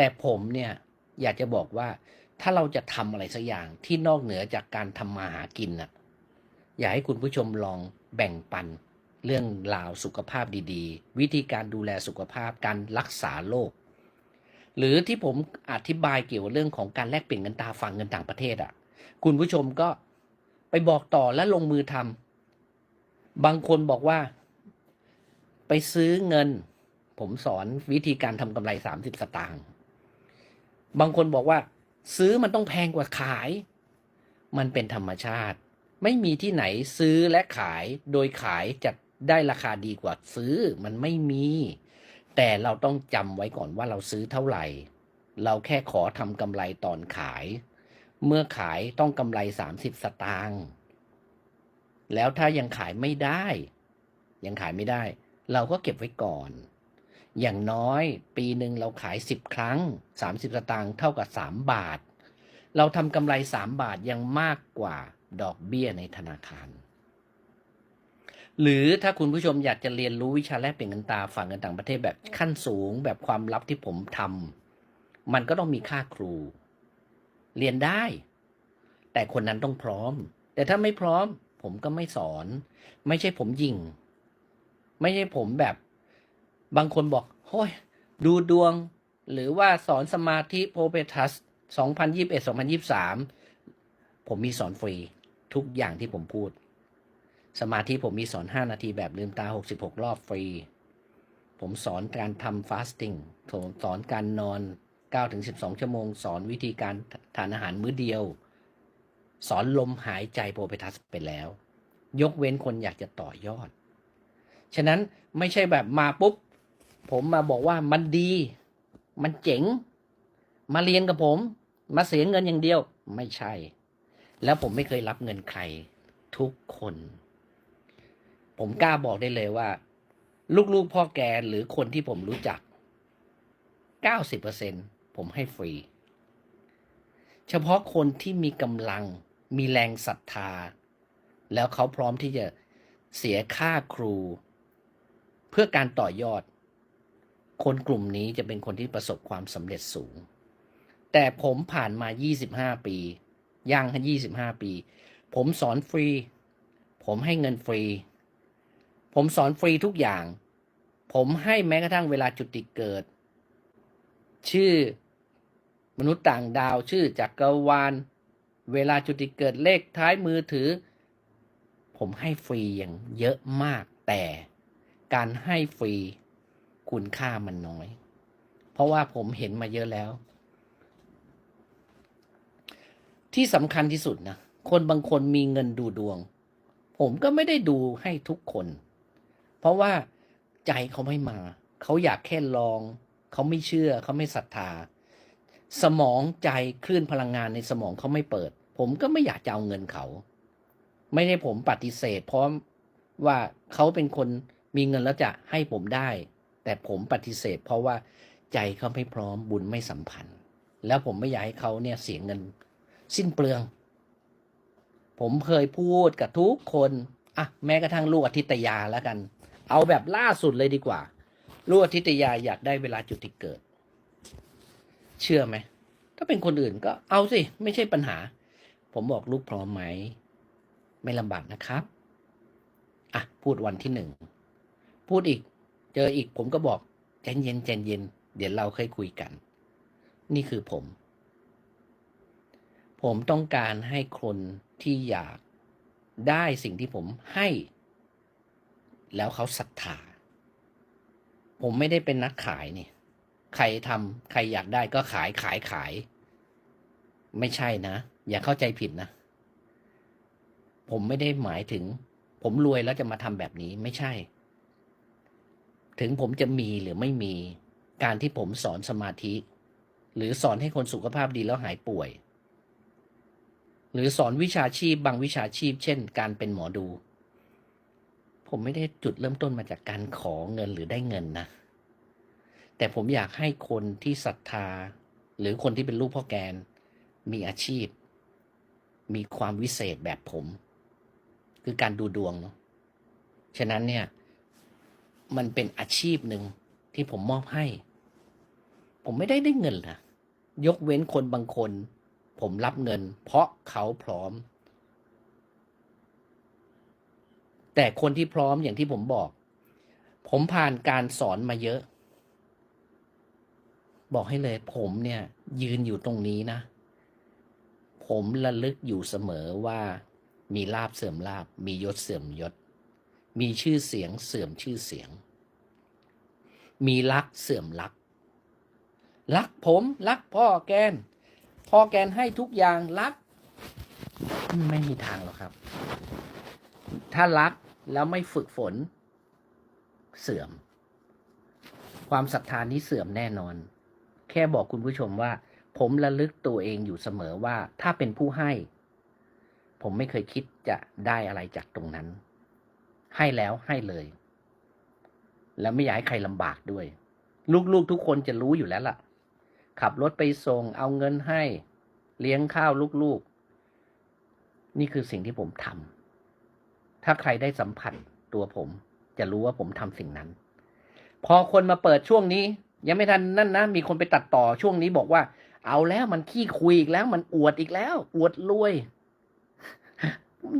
แต่ผมเนี่ยอยากจะบอกว่าถ้าเราจะทำอะไรสักอย่างที่นอกเหนือจากการทำมาหากินน่ะอยากให้คุณผู้ชมลองแบ่งปันเรื่องราวสุขภาพดีๆ วิธีการดูแลสุขภาพการรักษาโรคหรือที่ผมอธิบายเกี่ยวกับเรื่องของการแลกเปลี่ยนเงินตราฝั่งเงินต่างประเทศอะ คุณผู้ชมก็ไปบอกต่อและลงมือทำบางคนบอกว่า ไปซื้อเงิน ผมสอนวิธีการทำกำไรสามสิบสตางค์ บางคนบอกว่า ซื้อมันต้องแพงกว่าขาย มันเป็นธรรมชาติ ไม่มีที่ไหนซื้อและขาย โดยขายจะได้ราคาดีกว่าซื้อมันไม่มี แต่เราต้องจำไว้ก่อนว่าเราซื้อเท่าไหร่ เราแค่ขอทำกำไรตอนขาย เมื่อขายต้องกำไรสามสิบสตางค์แล้วถ้ายังขายไม่ได้ ยังขายไม่ได้ เราก็เก็บไว้ก่อน อย่างน้อยปีหนึ่งเราขายสิบครั้งสามสิบสตางค์เท่ากับสามบาท เราทำกำไรสามบาทยังมากกว่าดอกเบี้ยในธนาคาร หรือถ้าคุณผู้ชมอยากจะเรียนรู้วิชาแลกเปลี่ยนเงินตราฝั่งเงินต่างประเทศแบบขั้นสูง แบบความลับที่ผมทำมันก็ต้องมีค่าครู เรียนได้ แต่คนนั้นต้องพร้อม แต่ถ้าไม่พร้อม ผมก็ไม่สอน ไม่ใช่ผมยิง ไม่ใช่ผมแบบ บางคนบอกโอ้ยดูดวง หรือว่าสอนสมาธิโพเปทัส 2021-2023 ผมมีสอนฟรี ทุกอย่างที่ผมพูด สมาธิผมมีสอน 5 นาทีแบบลืมตา 66 รอบฟรี ผมสอนการทำฟาสติ้งสอนการนอน 9-12 ชั่วโมง สอนวิธีการทานอาหารมื้อเดียว สอนลมหายใจโพเปทัสไปแล้ว ยกเว้นคนอยากจะต่อยอด ฉะนั้นไม่ใช่แบบมาปุ๊บ ผมมาบอกว่ามันดี มันเจ๋ง มาเรียนกับผม มาเสียเงินอย่างเดียว ไม่ใช่ แล้วผมไม่เคยรับเงินใคร ทุกคน ผมกล้าบอกได้เลยว่า ลูกๆพ่อแกหรือคนที่ผมรู้จัก 90%ผมให้ฟรี เฉพาะคนที่มีกำลัง มีแรงศรัทธา แล้วเขาพร้อมที่จะเสียค่าครู เพื่อการต่อยอด คนกลุ่มนี้จะเป็นคนที่ประสบความสำเร็จสูง แต่ผมผ่านมา 25 ปี ย่าง25 ปี ผมสอนฟรี ผมให้เงินฟรี ผมสอนฟรีทุกอย่าง ผมให้แม้กระทั่งเวลาจุติเกิด ชื่อมนุษย์ต่างดาวชื่อจักรวาล เวลาจุติเกิดเลขท้ายมือถือ ผมให้ฟรีอย่างเยอะมากแต่การให้ฟรี คุณค่ามันน้อย เพราะว่าผมเห็นมาเยอะแล้ว ที่สำคัญที่สุดนะคนบางคนมีเงินดูดวง ผมก็ไม่ได้ดูให้ทุกคน เพราะว่าใจเขาไม่มา เขาอยากแค่ลอง เขาไม่เชื่อ เขาไม่ศรัทธา สมองใจคลื่นพลังงานในสมองเขาไม่เปิด ผมก็ไม่อยากจะเอาเงินเขา ไม่ได้ผมปฏิเสธ เพราะว่าเขาเป็นคนมีเงินแล้วจะให้ผมได้ แต่ผมปฏิเสธ เพราะว่าใจเขาไม่พร้อมบุญไม่สัมพันธ์ แล้วผมไม่อยากให้เขาเนี่ยเสียเงิน สิ้นเปลือง ผมเคยพูดกับทุกคนอะแม้กระทั่งลูกอาทิตยาแล้วกัน เอาแบบล่าสุดเลยดีกว่าลูกอาทิตยาอยากได้เวลาจุดที่เกิด เชื่อไหมถ้าเป็นคนอื่นก็เอาสิ ไม่ใช่ปัญหา ผมบอกลูกพร้อมไหม ไม่ลำบากนะครับ อะ พูดวันที่หนึ่ง พูดอีก เจออีกผมก็บอกใจเย็นใจเย็น เดี๋ยวเราค่อยคุยกัน นี่คือผม ผมต้องการให้คนที่อยากได้สิ่งที่ผมให้ แล้วเขาศรัทธา ผมไม่ได้เป็นนักขายนี่ ใครทำใครอยากได้ก็ขายขายขาย ไม่ใช่นะ อย่าเข้าใจผิดนะ ผมไม่ได้หมายถึง ผมรวยแล้วจะมาทำแบบนี้ไม่ใช่ ถึงผมจะมีหรือไม่มี การที่ผมสอนสมาธิ หรือสอนให้คนสุขภาพดีแล้วหายป่วย หรือสอนวิชาชีพบางวิชาชีพ เช่น การเป็นหมอดู ผมไม่ได้จุดเริ่มต้นมาจากการขอเงินหรือได้เงินนะ แต่ผมอยากให้คนที่ศรัทธา หรือคนที่เป็นลูกพ่อแกน มีอาชีพ มีความวิเศษแบบผม คือการดูดวงเนาะฉะนั้นเนี่ย มันเป็นอาชีพหนึ่งที่ผมมอบให้ ผมไม่ได้ได้เงินนะยกเว้นคนบางคน ผมรับเงิน เพราะเขาพร้อม แต่คนที่พร้อมอย่างที่ผมบอก ผมผ่านการสอนมาเยอะ บอกให้เลย ผมเนี่ย ยืนอยู่ตรงนี้นะ ผมระลึกอยู่เสมอว่ามีลาบเสื่อมลาบ มียศเสื่อมยศ มีชื่อเสียงเสื่อมชื่อเสียง มีรักเสื่อมรัก รักผม รักพ่อแกน พ่อแกนให้ทุกอย่างรัก ไม่มีทางหรอกครับ ถ้ารักแล้วไม่ฝึกฝน เสื่อม ความศรัทธานี้เสื่อมแน่นอน แค่บอกคุณผู้ชมว่า ผมระลึกตัวเองอยู่เสมอว่าถ้าเป็นผู้ให้ ผมไม่เคยคิดจะได้อะไรจากตรงนั้น ให้แล้วให้เลย แล้วไม่อยากให้ใครลำบากด้วย ลูกๆทุกคนจะรู้อยู่แล้วล่ะ ขับรถไปส่งเอาเงินให้ เลี้ยงข้าวลูกๆ นี่คือสิ่งที่ผมทำถ้าใครได้สัมผัสตัวผม จะรู้ว่าผมทำสิ่งนั้น พอคนมาเปิดช่วงนี้ ยังไม่ทันนั่นนะ มีคนไปตัดต่อช่วงนี้บอกว่า เอาแล้วมันขี้คุยอีกแล้ว มันอวดอีกแล้ว อวดรวย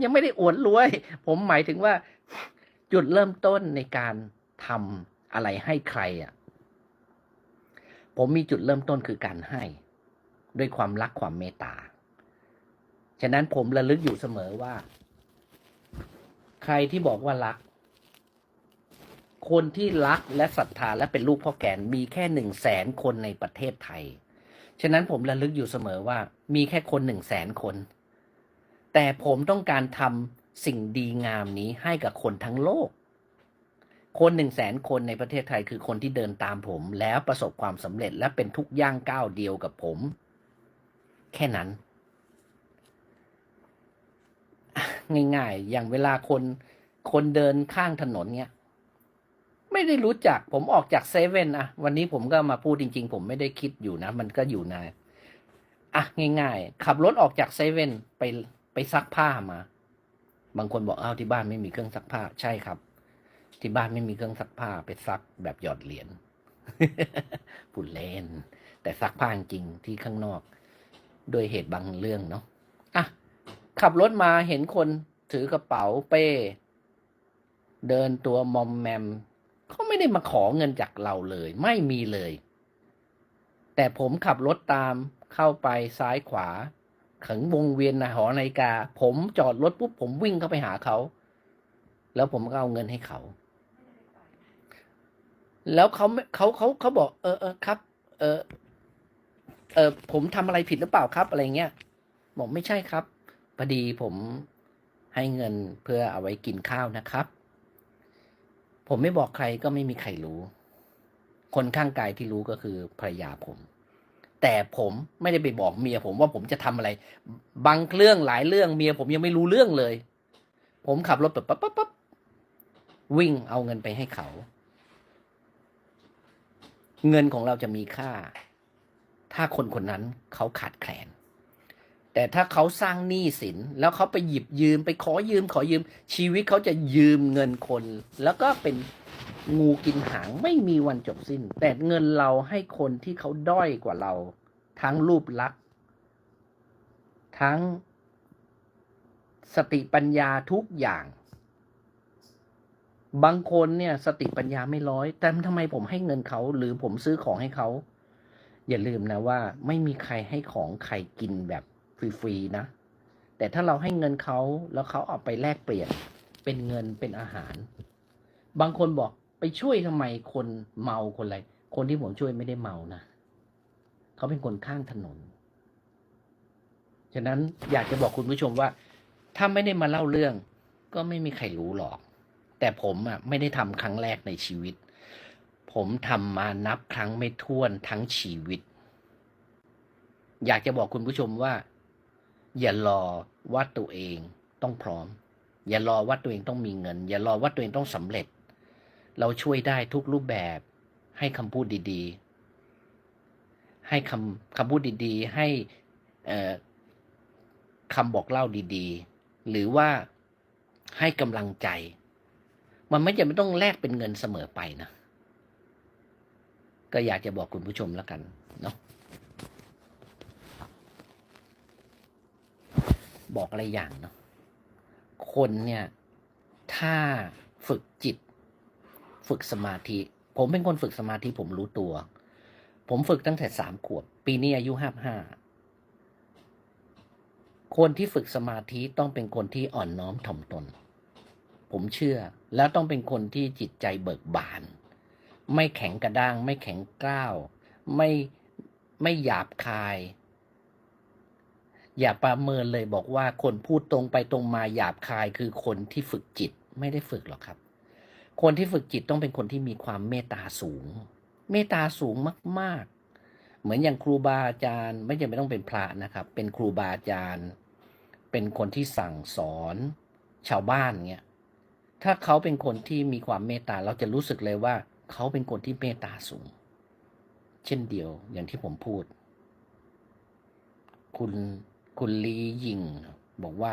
ยังไม่ได้อวดรวย ผมหมายถึงว่า จุดเริ่มต้นในการทำอะไรให้ใครอะ ผมมีจุดเริ่มต้นคือการให้ ด้วยความรักความเมตตา ฉะนั้นผมระลึกอยู่เสมอว่า ใครที่บอกว่ารัก คนที่รักและศรัทธาและเป็นลูกพ่อแก่นมีแค่หนึ่งแสนคนในประเทศไทย ฉะนั้นผมระลึกอยู่เสมอว่า มีแค่คนหนึ่งแสนคน แต่ผมต้องการทำ สิ่งดีงามนี้ให้กับคนทั้งโลก คนหนึ่งแสนคนในประเทศไทยคือคนที่เดินตามผม แล้วประสบความสำเร็จและเป็นทุกย่างก้าวเดียวกับผม แค่นั้น ง่ายๆ อย่างเวลาคนคนเดินข้างถนนเนี้ยไม่ได้รู้จักผมออกจากเซเว่นอะวันนี้ผมก็มาพูดจริง ๆ ผมไม่ได้คิดอยู่นะ มันก็อยู่ในอะง่าย ๆ ขับรถออกจากเซเว่นไปไปซักผ้ามา บางคนบอกอ้าวที่บ้านไม่มีเครื่องซักผ้าใช่ครับ ที่บ้านไม่มีเครื่องซักผ้าไปซักแบบหยอดเหรียญพูดเล่นแต่ซักผ้าจริงที่ข้างนอกด้วยเหตุบางเรื่องเนาะอะขับรถมาเห็นคนถือกระเป๋าเป้ เดินตัวมอมแมมเขาไม่ได้มาขอเงินจากเราเลย ไม่มีเลย แต่ผมขับรถตามเข้าไปซ้ายขวา ขังวงเวียนนะหอนาฬิกา ผมจอดรถปุ๊บผมวิ่งเข้าไปหาเขา แล้วผมก็เอาเงินให้เขา แล้วเขาเขาเขาเขาบอก เออเออครับ เออเออผมทำอะไรผิดหรือเปล่าครับอะไรเงี้ยบอกไม่ใช่ครับพอดีผมให้เงินเพื่อเอาไว้กินข้าวนะครับ ผมไม่บอกใครก็ไม่มีใครรู้ คนข้างกายที่รู้ก็คือภรรยาผม แต่ผมไม่ได้ไปบอกเมียผมว่าผมจะทำอะไร บางเรื่องหลายเรื่องเมียผมยังไม่รู้เรื่องเลย ผมขับรถแบบปั๊บปั๊บปั๊บวิ่งเอาเงินไปให้เขา เงินของเราจะมีค่า ถ้าคนคนนั้นเขาขาดแคลน แต่ถ้าเขาสร้างหนี้สิน แล้วเขาไปหยิบยืมไปขอยืมขอยืม ชีวิตเขาจะยืมเงินคน แล้วก็เป็น งูกินหางไม่มีวันจบสิ้น แต่เงินเราให้คนที่เขาด้อยกว่าเรา ทั้งรูปลักษณ์ทั้งสติปัญญาทุกอย่าง บางคนเนี่ย สติปัญญาไม่ร้อย แต่ทำไมผมให้เงินเขา หรือผมซื้อของให้เขา อย่าลืมนะว่า ไม่มีใครให้ของใครกินแบบฟรีๆนะ แต่ถ้าเราให้เงินเขาแล้วเขาเอาไปแลกเปลี่ยนเป็นเงินเป็นอาหาร บางคนบอก ไปช่วยทำไมคนเมาคนอะไร คนที่ผมช่วยไม่ได้เมานะเขาเป็นคนข้างถนน ฉะนั้นอยากจะบอกคุณผู้ชมว่า ถ้าไม่ได้มาเล่าเรื่อง ก็ไม่มีใครรู้หรอก แต่ผมอะไม่ได้ทำครั้งแรกในชีวิต ผมทำมานับครั้งไม่ถ้วนทั้งชีวิต อยากจะบอกคุณผู้ชมว่า อย่ารอว่าตัวเองต้องพร้อม อย่ารอว่าตัวเองต้องมีเงิน อย่ารอว่าตัวเองต้องสำเร็จ เราช่วยได้ทุกรูปแบบ ให้คำพูดดีๆ ให้คำคำพูดดีๆ ให้คำบอกเล่าดีๆ หรือว่าให้กำลังใจ มันไม่จำเป็นต้องแลกเป็นเงินเสมอไปนะ ก็อยากจะบอกคุณผู้ชมแล้วกันเนาะบอกอะไรอย่างเนาะคนเนี่ย ถ้าฝึกจิต ฝึกสมาธิ ผมเป็นคนฝึกสมาธิผมรู้ตัว ผมฝึกตั้งแต่สามขวบ ปีนี้อายุห้าห้าคนที่ฝึกสมาธิต้องเป็นคนที่อ่อนน้อมถ่อมตน ผมเชื่อ แล้วต้องเป็นคนที่จิตใจเบิกบาน ไม่แข็งกระด้าง ไม่แข็งกร้าว ไม่ไม่หยาบคาย อย่าประเมินเลยบอกว่าคนพูดตรงไปตรงมาหยาบคายคือคนที่ฝึกจิตไม่ได้ฝึกหรอกครับ คนที่ฝึกจิตต้องเป็นคนที่มีความเมตตาสูง เมตตาสูงมาก ๆ เหมือนอย่างครูบาอาจารย์ ไม่จำเป็นต้องเป็นพระนะครับ เป็นครูบาอาจารย์ เป็นคนที่สั่งสอนชาวบ้านเงี้ยถ้าเขาเป็นคนที่มีความเมตตาเราจะรู้สึกเลยว่า เขาเป็นคนที่เมตตาสูง เช่นเดียวอย่างที่ผมพูด คุณคุณลียิงบอกว่า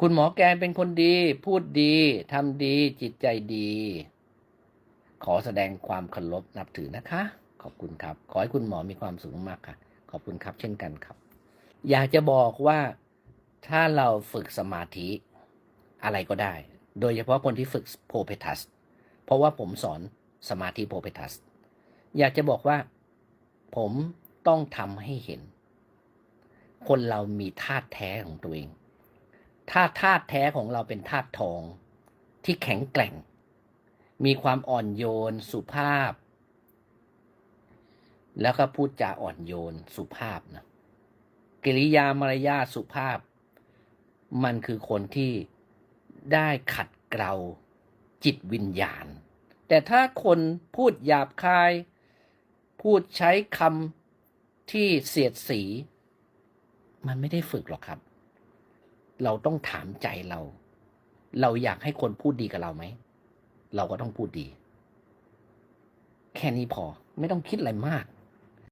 คุณหมอแกนเป็นคนดี พูดดี ทำดี จิตใจดี ขอแสดงความเคารพนับถือนะคะ ขอบคุณครับ ขอให้คุณหมอมีความสุขมากค่ะ ขอบคุณครับ เช่นกันครับ อยากจะบอกว่าถ้าเราฝึกสมาธิอะไรก็ได้ โดยเฉพาะคนที่ฝึกโพเพทัส เพราะว่าผมสอนสมาธิโพเพทัส อยากจะบอกว่า ผมต้องทำให้เห็น คนเรามีธาตุแท้ของตัวเอง ถ้าธาตุแท้ของเราเป็นธาตุทองที่แข็งแกร่ง มีความอ่อนโยนสุภาพ แล้วก็พูดจาอ่อนโยนสุภาพนะกิริยามารยาสุภาพ มันคือคนที่ได้ขัดเกลาจิตวิญญาณ แต่ถ้าคนพูดหยาบคาย พูดใช้คำที่เสียดสี มันไม่ได้ฝึกหรอกครับ เราต้องถามใจเรา เราอยากให้คนพูดดีกับเราไหม เราก็ต้องพูดดี แค่นี้พอไม่ต้องคิดอะไรมาก